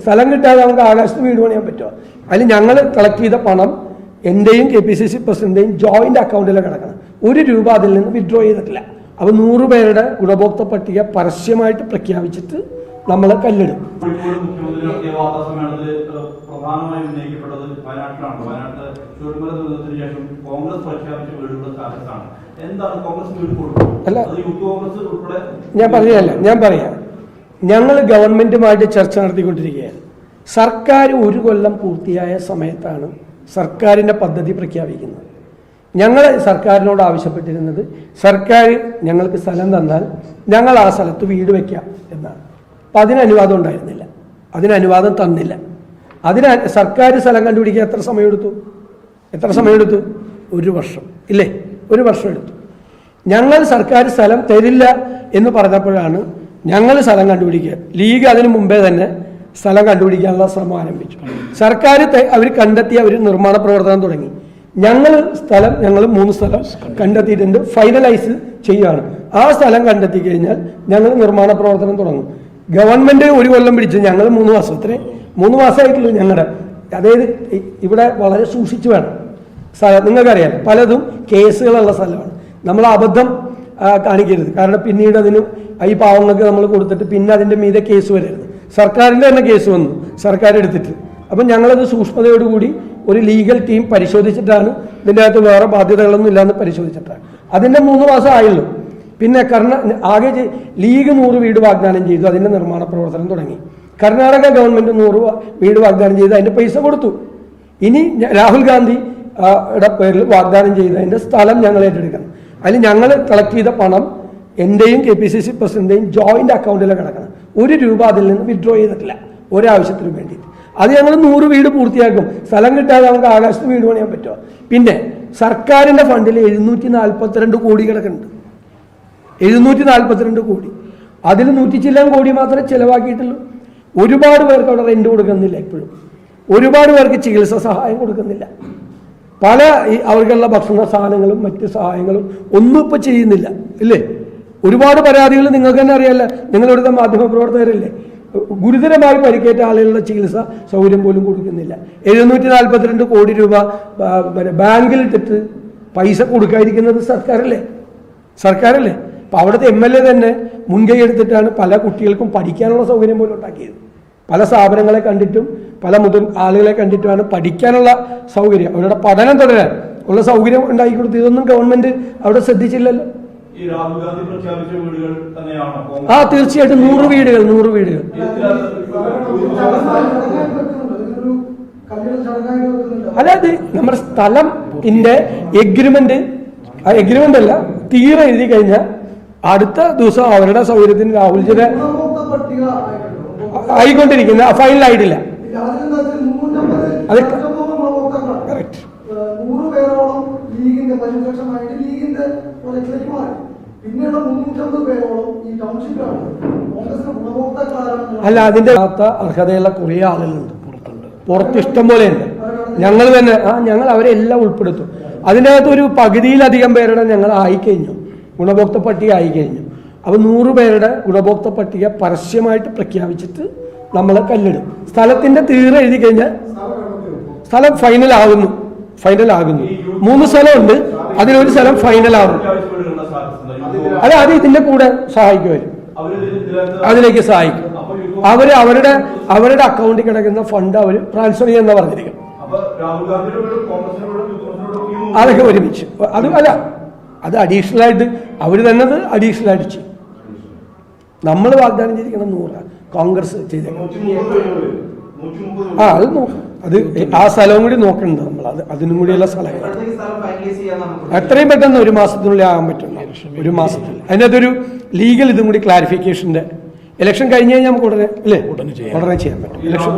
സ്ഥലം കിട്ടാതെ നമുക്ക് ആകാശത്ത് വീട് പണിയാൻ പറ്റുമോ? അതിൽ ഞങ്ങൾ കളക്ട് ചെയ്ത പണം എന്റെയും കെ പി സി സി പ്രസിഡന്റിന്റെയും ജോയിന്റ് അക്കൗണ്ടിലാണ് കിടക്കണം. ഒരു രൂപ അതിൽ നിന്ന് വിഡ്രോ ചെയ്തിട്ടില്ല. അപ്പോൾ നൂറ് പേരുടെ ഗുണഭോക്തൃ പട്ടിക പരസ്യമായിട്ട് പ്രഖ്യാപിച്ചിട്ട് നമ്മൾ കല്ലെടും കോഴിക്കോട് മുഖ്യമന്ത്രി നടത്തിയ വാർത്താ സമ്മേളനത്തിൽ ഏഹ്, പ്രധാനമായും ഉന്നയിക്കപ്പെട്ടത് വയനാട്ടിലാണ്. വയനാട്ട് ചുവടുമല ദുരന്തത്തിന് ശേഷം കോൺഗ്രസ് പ്രഖ്യാപിച്ച വീടുകളുടെ സ്റ്റാറ്റസാണ് എന്താണ് കോൺഗ്രസ് വീട് അല്ല. യൂത്ത് കോൺഗ്രസ് ഉൾപ്പെടെ ഞാൻ പറയാല്ല ഞാൻ പറയാം. ഞങ്ങൾ ഗവൺമെന്റുമായിട്ട് ചർച്ച നടത്തിക്കൊണ്ടിരിക്കുകയാണ്. സർക്കാർ ഒരു കൊല്ലം പൂർത്തിയായ സമയത്താണ് സർക്കാരിന്റെ പദ്ധതി പ്രഖ്യാപിക്കുന്നത്. ഞങ്ങൾ സർക്കാരിനോട് ആവശ്യപ്പെട്ടിരുന്നത് സർക്കാർ ഞങ്ങൾക്ക് സ്ഥലം തന്നാൽ ഞങ്ങൾ ആ സ്ഥലത്ത് വീട് വയ്ക്കാം എന്നാണ്. അപ്പം അതിന് അനുവാദം ഉണ്ടായിരുന്നില്ല. അതിന് അനുവാദം തന്നില്ല. അതിന് സർക്കാർ സ്ഥലം കണ്ടുപിടിക്കാൻ എത്ര സമയമെടുത്തു? എത്ര സമയമെടുത്തു? ഒരു വർഷം. ഇല്ലേ? ഒരു വർഷം എടുത്തു. ഞങ്ങൾ സർക്കാർ സ്ഥലം തരില്ല എന്ന് പറഞ്ഞപ്പോഴാണ് ഞങ്ങൾ സ്ഥലം കണ്ടുപിടിക്കുക. ലീഗ് അതിനു മുമ്പേ തന്നെ സ്ഥലം കണ്ടുപിടിക്കാനുള്ള ശ്രമം ആരംഭിച്ചു. സർക്കാർ അവർ കണ്ടെത്തി അവർ നിർമ്മാണ പ്രവർത്തനം തുടങ്ങി. ഞങ്ങൾ സ്ഥലം ഞങ്ങൾ മൂന്ന് സ്ഥലം കണ്ടെത്തിയിട്ടുണ്ട്. ഫൈനലൈസ് ചെയ്യുകയാണ്. ആ സ്ഥലം കണ്ടെത്തി കഴിഞ്ഞാൽ ഞങ്ങൾ നിർമ്മാണ പ്രവർത്തനം തുടങ്ങും. ഗവൺമെന്റ് ഒരു കൊല്ലം പിടിച്ചു. ഞങ്ങൾ മൂന്ന് മാസം. അത്രേ. മൂന്ന് മാസമായിട്ടുള്ളൂ ഞങ്ങളുടെ. അതായത് ഇവിടെ വളരെ സൂക്ഷിച്ചു വേണം. സ്ഥലം. നിങ്ങൾക്കറിയാം പലതും കേസുകളുള്ള സ്ഥലമാണ്. നമ്മൾ അബദ്ധം കാണിക്കരുത്. കാരണം പിന്നീട് അതിന് ഈ പാവങ്ങൾക്ക് നമ്മൾ കൊടുത്തിട്ട് പിന്നെ അതിന്റെ മീതെ കേസ് വരരുത്. സർക്കാരിന്റെ തന്നെ കേസ് വന്നു. സർക്കാർ എടുത്തിട്ട്. അപ്പം ഞങ്ങളത് സൂക്ഷ്മതയോടുകൂടി ഒരു ലീഗൽ ടീം പരിശോധിച്ചിട്ടാണ് ഇതിന്റെ അകത്ത് വേറെ ബാധ്യതകളൊന്നും ഇല്ലാന്ന് പരിശോധിച്ചിട്ടാണ്. അതിന്റെ മൂന്ന് മാസം ആയുള്ളൂ പിന്നെ കർണ ആകെ ലീഗ് നൂറ് വീട് വാഗ്ദാനം ചെയ്തു. അതിന്റെ നിർമ്മാണ പ്രവർത്തനം തുടങ്ങി. കർണാടക ഗവൺമെന്റ് നൂറ് വീട് വാഗ്ദാനം ചെയ്ത്. അതിന്റെ പൈസ കൊടുത്തു. ഇനി രാഹുൽ ഗാന്ധി പേരിൽ വാഗ്ദാനം ചെയ്തതിന്റെ സ്ഥലം ഞങ്ങൾ ഏറ്റെടുക്കണം. അതിൽ ഞങ്ങൾ കളക്ട് ചെയ്ത പണം എന്റെയും കെ പി സി സി പ്രസിഡന്റിന്റെയും ജോയിന്റ് അക്കൗണ്ടിലെ കിടക്കണം. ഒരു രൂപ അതിൽ നിന്ന് വിഡ്രോ ചെയ്തിട്ടില്ല. ഒരാവശ്യത്തിനു വേണ്ടിയിട്ട്. അത് ഞങ്ങൾ നൂറ് വീട് പൂർത്തിയാക്കും. സ്ഥലം കിട്ടാതെ നമുക്ക് ആകാശത്ത് വീട് പണിയാൻ പറ്റുമോ? പിന്നെ സർക്കാരിന്റെ ഫണ്ടിൽ എഴുന്നൂറ്റി നാൽപ്പത്തിരണ്ട് കോടി കിടക്കുന്നുണ്ട്. എഴുന്നൂറ്റി നാൽപ്പത്തിരണ്ട് കോടി. അതിൽ നൂറ്റി ചില്ലാൻ കോടി മാത്രമേ ചിലവാക്കിയിട്ടുള്ളൂ. ഒരുപാട് പേർക്ക് അവിടെ റെന്റ് കൊടുക്കുന്നില്ല ഇപ്പോഴും. ഒരുപാട് പേർക്ക് ചികിത്സ സഹായം കൊടുക്കുന്നില്ല. പല അവർക്കുള്ള ഭക്ഷണ സാധനങ്ങളും മറ്റ് സഹായങ്ങളും ഒന്നും ഇപ്പോൾ ചെയ്യുന്നില്ല. ഇല്ലേ? ഒരുപാട് പരാതികൾ നിങ്ങൾക്ക് തന്നെ അറിയാമല്ലോ നിങ്ങളിവിടുത്തെ മാധ്യമപ്രവർത്തകരല്ലേ? ഗുരുതരമായി പരിക്കേറ്റ ആളുകളുടെ ചികിത്സ സൗകര്യം പോലും കൊടുക്കുന്നില്ല. എഴുന്നൂറ്റി നാൽപ്പത്തിരണ്ട് കോടി രൂപ ബാങ്കിൽ ബാങ്കിലിട്ടിട്ട് പൈസ കൊടുക്കാതിരിക്കുന്നത് സർക്കാരല്ലേ? സർക്കാരല്ലേ? അപ്പം അവിടുത്തെ എം എൽ എ തന്നെ മുൻകൈ എടുത്തിട്ടാണ് പല കുട്ടികൾക്കും പഠിക്കാനുള്ള സൗകര്യം പോലും ഉണ്ടാക്കിയത്. പല സ്ഥാപനങ്ങളെ കണ്ടിട്ടും പല മുതിർ ആളുകളെ കണ്ടിട്ടുമാണ് പഠിക്കാനുള്ള സൗകര്യം. അവരുടെ പഠനം തുടരാൻ ഉള്ള സൗകര്യം ഉണ്ടാക്കി കൊടുത്തു ഇതൊന്നും ഗവൺമെന്റ് അവിടെ ശ്രദ്ധിച്ചില്ലല്ലോ. ആ തീർച്ചയായിട്ടും നൂറ് വീടുകൾ നൂറ് വീടുകൾ. അല്ലാതെ നമ്മുടെ സ്ഥലത്തിന്റെ എഗ്രിമെന്റ് ആ എഗ്രിമെന്റ് അല്ല തീരെ എഴുതി കഴിഞ്ഞാൽ അടുത്ത ദിവസം അവരുടെ സൗകര്യത്തിന് രാഹുൽജിയുടെ ആയിക്കൊണ്ടിരിക്കുന്ന. ഫൈനലായിട്ടില്ല അത്. നൂറ് പേരോളം ലീഗിന്റെ ലീഗിന്റെ പ്രൊജക്റ്റിലേക്ക് മാറി. പിന്നീട് മുന്നൂറ്റമ്പത് പേരോളം ഈ ടൗൺഷിപ്പിലാണ് കോൺഗ്രസിന്റെ ഗുണഭോക്താക്കളാരാണ്? അല്ല അതിന്റെ അർഹതയുള്ള കുറേ ആളുകളുണ്ട് പുറത്തുണ്ട്. പുറത്ത് ഇഷ്ടം ഉണ്ട്. ഞങ്ങൾ തന്നെ ആ ഞങ്ങൾ അവരെ എല്ലാം ഉൾപ്പെടുത്തും. അതിന്റെ അകത്ത് ഒരു പകുതിയിലധികം പേരുടെ ഞങ്ങൾ ആയിക്കഴിഞ്ഞു. ഗുണഭോക്ത പട്ടിക ആയിക്കഴിഞ്ഞു. അപ്പോൾ നൂറ് പേരുടെ ഗുണഭോക്തൃ പട്ടിക പരസ്യമായിട്ട് പ്രഖ്യാപിച്ചിട്ട് നമ്മൾ കല്ലിടും. സ്ഥലത്തിന്റെ തീരെ എഴുതി കഴിഞ്ഞാൽ സ്ഥലം ഫൈനൽ ആകുന്നു. ഫൈനൽ ആകുന്നു. മൂന്ന് സ്ഥലമുണ്ട്. അതിലൊരു സ്ഥലം ഫൈനൽ ആകും പ്രഖ്യാപിച്ച വീടുകളുടെ സ്റ്റാറ്റസ് എന്താ? യൂത്ത് കോൺഗ്രസ് അത് അത് ഇതിന്റെ കൂടെ സഹായിക്കുമായിരുന്നു അതിലേക്ക് സഹായിക്കും. അവർ അവർ അവരുടെ അവരുടെ അക്കൗണ്ടിൽ കിടക്കുന്ന ഫണ്ട് അവർ ട്രാൻസ്ഫർ ചെയ്യുന്ന പറഞ്ഞിരിക്കും അതൊക്കെ ഒരുമിച്ച്. അത് അല്ല അത് അഡീഷണൽ ആയിട്ട് അവർ തന്നത് അഡീഷണൽ ആയിട്ട് ചെയ്യും. നമ്മൾ വാഗ്ദാനം ചെയ്തിരിക്കണം നൂറ് കോൺഗ്രസ് ചെയ്ത ആ അത് നോക്കും. അത് ആ സ്ഥലവും കൂടി നോക്കണ്ട നമ്മൾ. അത് അതിനും കൂടിയുള്ള സ്ഥലങ്ങൾ. എത്രയും പെട്ടെന്ന് ഒരു മാസത്തിനുള്ളിൽ ആകാൻ പറ്റും. ഒരു മാസത്തിൽ. അതിനകത്തൊരു ലീഗൽ ഇതും കൂടി ക്ലാരിഫിക്കേഷന്റെ ഇലക്ഷൻ കഴിഞ്ഞ് കഴിഞ്ഞാൽ നമുക്ക് ഉടനെ അല്ലേ? ഉടനെ ചെയ്യാൻ പറ്റും. ഇലക്ഷൻ